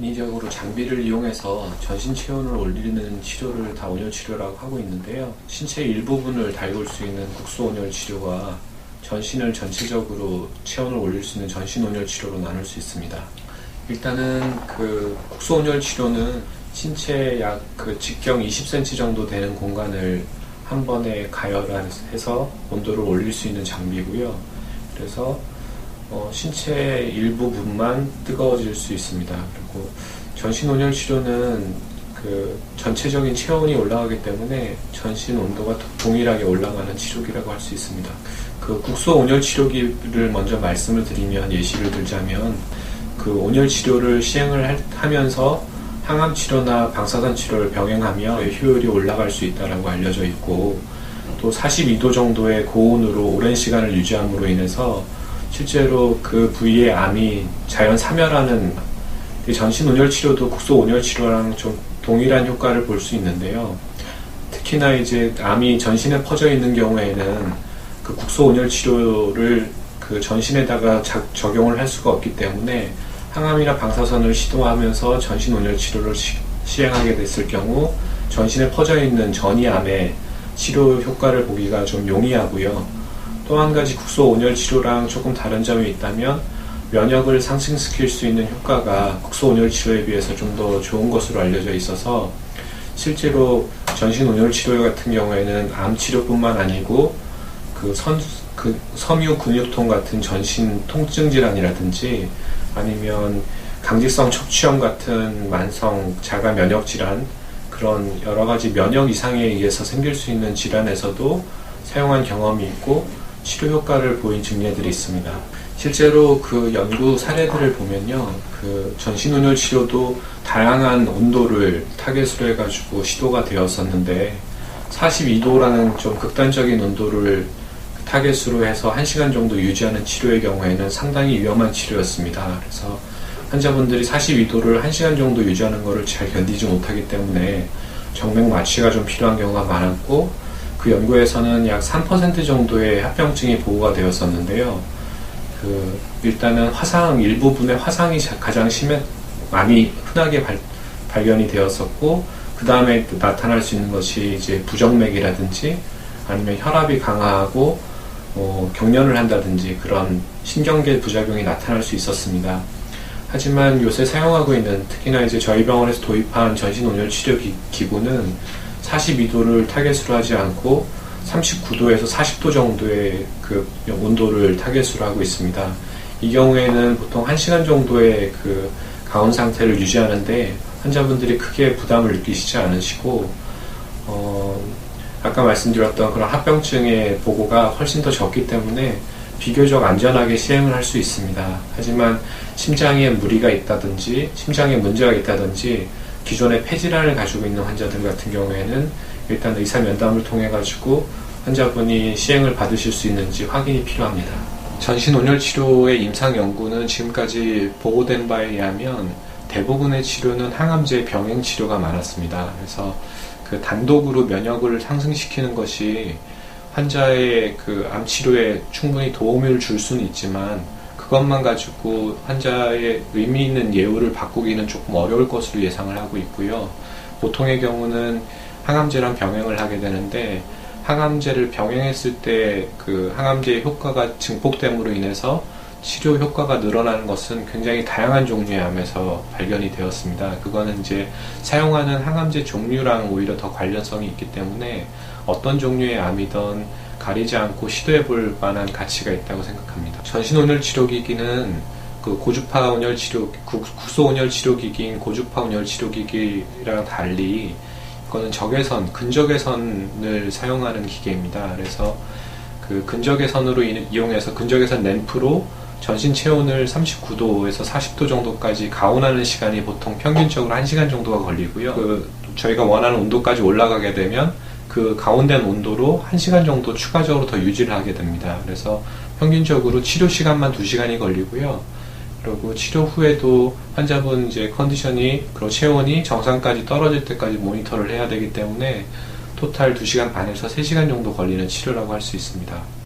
인위적으로 장비를 이용해서 전신 체온을 올리는 치료를 다 온열 치료라고 하고 있는데요. 신체 일부분을 달굴 수 있는 국소 온열 치료와 전신을 전체적으로 체온을 올릴 수 있는 전신 온열 치료로 나눌 수 있습니다. 일단은 그 국소 온열 치료는 신체 약 그 직경 20cm 정도 되는 공간을 한 번에 가열해서 온도를 올릴 수 있는 장비고요. 그래서 어, 신체 일부분만 뜨거워질 수 있습니다. 그리고 전신 온열 치료는 그 전체적인 체온이 올라가기 때문에 전신 온도가 동일하게 올라가는 치료기라고 할 수 있습니다. 그 국소 온열 치료기를 먼저 말씀을 드리면 예시를 들자면 그 온열 치료를 시행을 하면서 항암 치료나 방사선 치료를 병행하며 효율이 올라갈 수 있다라고 알려져 있고 또 42도 정도의 고온으로 오랜 시간을 유지함으로 인해서 실제로 그 부위의 암이 자연 사멸하는 전신 온열 치료도 국소 온열 치료랑 좀 동일한 효과를 볼 수 있는데요. 특히나 이제 암이 전신에 퍼져 있는 경우에는 그 국소 온열 치료를 그 전신에다가 자, 적용을 할 수가 없기 때문에 항암이나 방사선을 시도하면서 전신 온열 치료를 시, 행하게 됐을 경우 전신에 퍼져 있는 전이 암의 치료 효과를 보기가 좀 용이하고요. 또 한 가지 국소 온열 치료랑 조금 다른 점이 있다면 면역을 상승시킬 수 있는 효과가 국소 온열 치료에 비해서 좀 더 좋은 것으로 알려져 있어서 실제로 전신 온열 치료 같은 경우에는 암 치료뿐만 아니고 그 선, 그 섬유 근육통 같은 전신 통증 질환이라든지 아니면 강직성 척추염 같은 만성 자가 면역 질환 그런 여러 가지 면역 이상에 의해서 생길 수 있는 질환에서도 사용한 경험이 있고 치료 효과를 보인 증례들이 있습니다. 실제로 그 연구 사례들을 보면요, 그 전신온열 치료도 다양한 온도를 타겟으로 해가지고 시도가 되었었는데 42도라는 좀 극단적인 온도를 타겟으로 해서 1시간 정도 유지하는 치료의 경우에는 상당히 위험한 치료였습니다. 그래서 환자분들이 42도를 1시간 정도 유지하는 것을 잘 견디지 못하기 때문에 정맥 마취가 좀 필요한 경우가 많았고 그 연구에서는 약 3% 정도의 합병증이 보고가 되었었는데요. 그 일단은 화상 일부분의 화상이 가장 심해 많이 흔하게 발, 발견이 되었었고 그 다음에 나타날 수 있는 것이 이제 부정맥이라든지 아니면 혈압이 강하고 어, 경련을 한다든지 그런 신경계 부작용이 나타날 수 있었습니다. 하지만 요새 사용하고 있는 특히나 이제 저희 병원에서 도입한 전신 온열 치료 기, 구는 42도를 타겟으로 하지 않고 39도에서 40도 정도의 그 온도를 타겟으로 하고 있습니다. 이 경우에는 보통 1시간 정도의 그 가온 상태를 유지하는데 환자분들이 크게 부담을 느끼시지 않으시고 어, 아까 말씀드렸던 그런 합병증의 보고가 훨씬 더 적기 때문에 비교적 안전하게 시행을 할 수 있습니다. 하지만 심장에 무리가 있다든지 심장에 문제가 있다든지 기존의 폐질환을 가지고 있는 환자들 같은 경우에는 일단 의사 면담을 통해 가지고 환자분이 시행을 받으실 수 있는지 확인이 필요합니다. 전신 온열 치료의 임상 연구는 지금까지 보고된 바에 의하면 대부분의 치료는 항암제 병행 치료가 많았습니다. 그래서 그 단독으로 면역을 상승시키는 것이 환자의 그 암 치료에 충분히 도움을 줄 수는 있지만 그것만 가지고 환자의 의미 있는 예우를 바꾸기는 조금 어려울 것으로 예상을 하고 있고요. 보통의 경우는 항암제랑 병행을 하게 되는데 항암제를 병행했을 때 그 항암제의 효과가 증폭됨으로 인해서 치료 효과가 늘어나는 것은 굉장히 다양한 종류의 암에서 발견이 되었습니다. 그거는 이제 사용하는 항암제 종류랑 오히려 더 관련성이 있기 때문에 어떤 종류의 암이든 가리지 않고 시도해 볼 만한 가치가 있다고 생각합니다. 전신 온열 치료기기는 그 고주파 온열 치료, 국소 온열 치료기기인 고주파 온열 치료기기랑 달리 이거는 적외선, 근적외선을 사용하는 기계입니다. 그래서 그 근적외선으로 이용해서 근적외선 램프로 전신 체온을 39도에서 40도 정도까지 가온하는 시간이 보통 평균적으로 1시간 정도가 걸리고요. 그 저희가 원하는 온도까지 올라가게 되면 그 가온된 온도로 1시간 정도 추가적으로 더 유지를 하게 됩니다. 그래서 평균적으로 치료 시간만 2시간이 걸리고요. 그리고 치료 후에도 환자분 이제 컨디션이 그리고 체온이 정상까지 떨어질 때까지 모니터를 해야 되기 때문에 토탈 2시간 반에서 3시간 정도 걸리는 치료라고 할 수 있습니다.